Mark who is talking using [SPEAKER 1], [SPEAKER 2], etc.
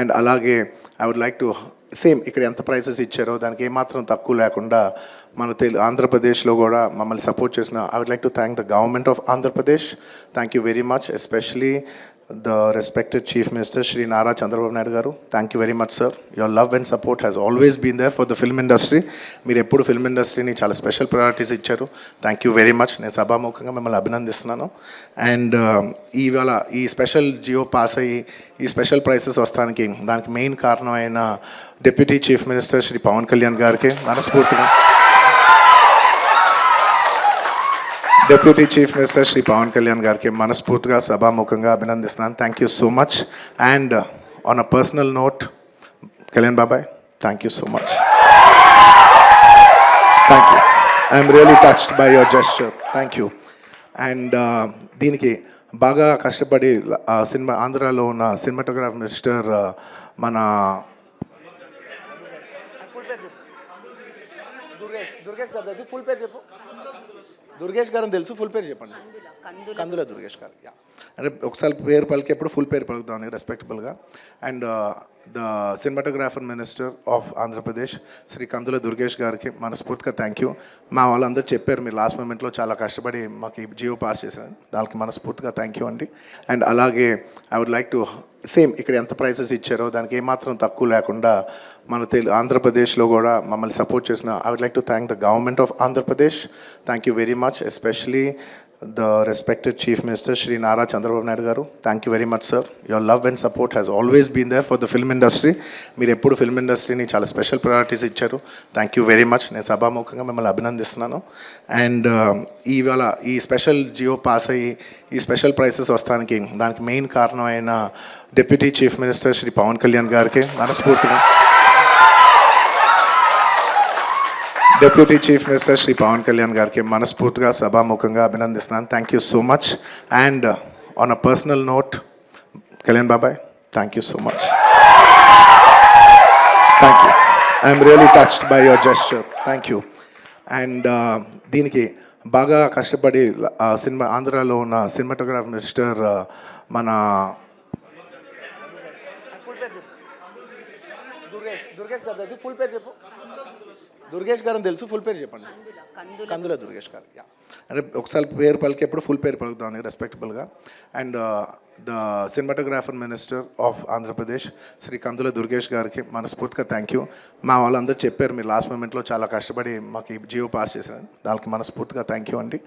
[SPEAKER 1] And అలాగే I would like to same ఇక్కడ ఎంత ప్రైసెస్ ఇచ్చారో దానికి ఏమాత్రం తక్కువ లేకుండా మన తెలు ఆంధ్రప్రదేశ్లో కూడా మమ్మల్ని సపోర్ట్ చేసిన I would like to thank the government of Andhra Pradesh thank you very much especially the respected chief minister Shri Nara Chandrababu Naidu garu thank you very much sir your love and support has always been there for the film industry మీరు ఎప్పుడు film ఇండస్ట్రీని చాలా special priorities ఇచ్చారు. Thank you very much నేను సభాముఖంగా మిమ్మల్ని అభినందిస్తున్నాను. And ఇవాళ ఈ స్పెషల్ జియో పాస్ అయ్యి ఈ స్పెషల్ ప్రైసెస్ వస్తానికి దానికి మెయిన్ కారణమైన deputy chief minister Shri Pawan Kalyan గారికి మనస్ఫూర్తిగా deputy chief minister Shri Pawan Kalyan గారికి మనస్ఫూర్తిగా సభాముఖంగా అభినందిస్తున్నాను thank you so much and on a personal note Kalyan బాబాయ్ thank you so much thank you I'm really touched by your gesture thank you and దీనికి బాగా కష్టపడి cinema ఆంధ్రాలో ఉన్న సినిమాటోగ్రాఫ్ మినిస్టర్ మన
[SPEAKER 2] ఫుల్ పేరు చెప్పు దుర్గేష్ గారు తెలుసు ఫుల్ పేరు చెప్పండి. కందుల దుర్గేష్ గారు యా. అంటే ఒకసారి పేరు పలికేప్పుడు ఫుల్ పేరు పలుకుతామని రెస్పెక్టబుల్గా and the cinematographer minister of Andhra Pradesh Shri Kandula Durgesh గారికి మనస్ఫూర్తిగా థ్యాంక్ యూ మా వాళ్ళందరూ చెప్పారు మీరు లాస్ట్ మూమెంట్లో చాలా కష్టపడి మాకు జియో పాస్ చేశారు దానికి మనస్ఫూర్తిగా థ్యాంక్ యూ అండి. అండ్ అలాగే I would like to same ఇక్కడ ఎంత ప్రైసెస్ ఇచ్చారో దానికి ఏమాత్రం తక్కువ లేకుండా మన తెలు ఆంధ్రప్రదేశ్లో కూడా మమ్మల్ని సపోర్ట్ చేసిన I would like to thank the government of Andhra Pradesh thank you very much especially the respected chief minister Shri Nara Chandrababu Naidu garu thank you very much sir your love and support has always been there for the film industry మీరు ఎప్పుడు film ఇండస్ట్రీని చాలా special priorities ఇచ్చారు thank you very much నేను సభాముఖంగా మిమ్మల్ని అభినందిస్తున్నాను and ఇవాళ ఈ స్పెషల్ జియో పాస్ అయ్యి ఈ స్పెషల్ ప్రైసెస్ వస్తానికి దానికి మెయిన్ కారణమైన deputy chief minister Shri Pawan Kalyan గారికి మనస్ఫూర్తిగా deputy chief minister Shri Pawan Kalyan గారికి మనస్ఫూర్తిగా సభాముఖంగా అభినందిస్తున్నాను. Thank you so much and on a personal note Kalyan బాబాయ్ thank you so much thank you I'm really touched by your gesture thank you and దీనికి బాగా కష్టపడి cinema ఆంధ్రాలో ఉన్న సినిమాటోగ్రాఫ్ మినిస్టర్ మన దుర్గేష్ దుర్గేష్ గారు తెలుసు. ఫుల్ పేరు చెప్పు. దుర్గేష్ గారు తెలుసు. ఫుల్ పేరు చెప్పండి. కందుల. దుర్గేష్ గారు యా. అంటే ఒకసారి పేరు పలికేప్పుడు ఫుల్ పేరు పలుకుతామని రెస్పెక్టబుల్గా and the cinematographer minister of Andhra Pradesh Shri Kandula Durgesh గారికి మనస్ఫూర్తిగా థ్యాంక్ యూ మా వాళ్ళందరూ చెప్పారు మీరు లాస్ట్ మూమెంట్లో చాలా కష్టపడి మాకు జియో పాస్ చేశారు దానికి మనస్ఫూర్తిగా థ్యాంక్ యూ అండి.